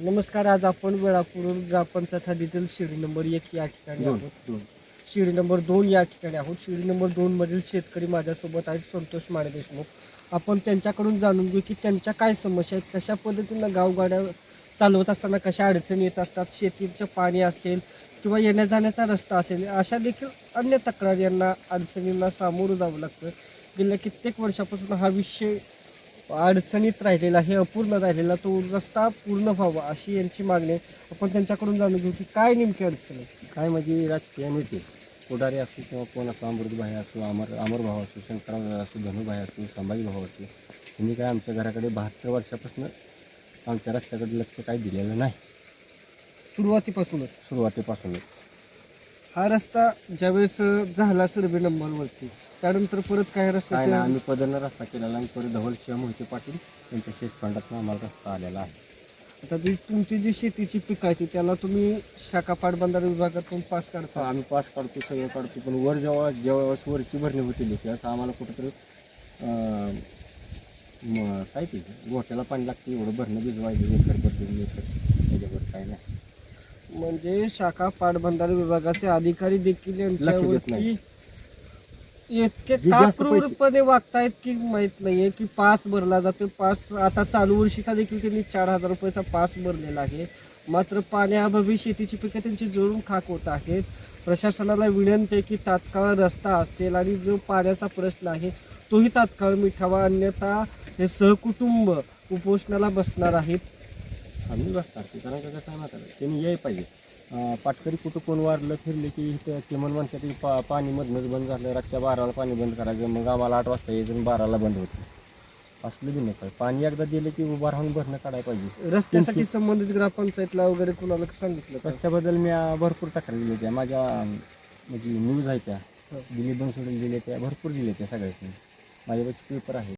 नमस्कार आज आपण वेळापूर ग्रामपंचायत हद्दीतील शिडी नंबर एक या ठिकाणी आहोत. शिडी नंबर दोन या ठिकाणी आहोत. शिडी नंबर दोन मधील शेतकरी माझ्यासोबत आहेत संतोष माने देशमुख. आपण त्यांच्याकडून जाणून घेऊ की त्यांच्या काय समस्या आहेत कशा पद्धतीनं गावगाड्या चालवत असताना कशा अडचणी येत असतात शेतीचं पाणी असेल किंवा येण्या जाण्याचा रस्ता असेल अशा देखील अन्य तक्रारी यांना अडचणींना सामोरं जावं लागतं. गेल्या कित्येक वर्षापासून हा विषय अडचणीत राहिलेला हे अपूर्ण राहिलेला तो रस्ता पूर्ण व्हावा अशी यांची मागणी आहे. आपण त्यांच्याकडून जाणून घेऊ की काय नेमकी अडचण आहे. काय म्हणजे राजकीय नेते पुढारी असो किंवा कोण असो अमृतभाई असो अमर अमर भाऊ असो शंकरराव असो धनुभाई असो संभाजी भाऊ असो त्यांनी काय आमच्या घराकडे बहात्तर वर्षापासून आमच्या रस्त्याकडे लक्ष काही दिलेलं नाही. सुरुवातीपासूनच. सुरुवातीपासूनच. हा रस्ता ज्यावेळेस झाला सर्वे नंबरवरती त्यानंतर परत काही काय नाही रस्त्याचे आम्ही पदरनं रस्ता केलेला आणि परत धवल शिव मोहिते पाटील यांच्या शेष फंडातून आम्हाला रस्ता आलेला आहे. आता जी तुमची जी शेतीची पिकं आहे ती त्याला तुम्ही शाखा पाटबंधारे विभागातून पास काढता आम्ही पास काढतो सगळं काढतो पण वर जेव्हा जेव्हा वरची भरणी होती त्यावेळेस आम्हाला कुठंतरी अं, म- काय ते गोठ्याला पाणी लागते एवढं भरणं भिजवायचं एकर बदलून एकर त्याच्यावर काय नाही. म्हणजे शाखा पाटबंधारे विभागाचे अधिकारी देखील यांच्यावरती नाही. इतके कापूरपणे वागतायत की माहीत नाहीये की पास भरला जातो पास आता चालू वर्षीचा देखील त्यांनी चार हजार रुपयाचा पास भरलेला आहे. मात्र पाण्याअभावी शेतीची पिके त्यांची जळून खाक होत आहेत. प्रशासनाला विनंती आहे की तात्काळ रस्ता असेल आणि जो पाण्याचा प्रश्न आहे तोही तात्काळ मिठावा अन्यथा हे सहकुटुंब उपोषणाला बसणार आहेत. आम्ही बसतात ते. कारण का कसं आहे का? त्यांनी याय पाहिजे. पाटकरी कुठं कोण वारलं फिरले की इथं किमान म्हणतात की पा पाणी मधनंच बंद झालं. रातच्या बाराला पाणी बंद करायचं. मग आम्हाला आठ वाजता यायचं बाराला बंद होतं. असलं बी नाही पाहिजे. पाणी एकदा दिलं की उभा राहून भरणं काढायला पाहिजे. रस्त्यासाठी संबंधित ग्रामपंचायतला वगैरे कुणाला सांगितलं? रस्त्याबद्दल मी भरपूर तक्रार दिली त्या माझ्या म्हणजे न्यूज आहे त्या. हो. दिली पण सोडून दिले त्या. भरपूर दिले त्या सगळ्यांनी. माझ्यापाशी पेपर आहे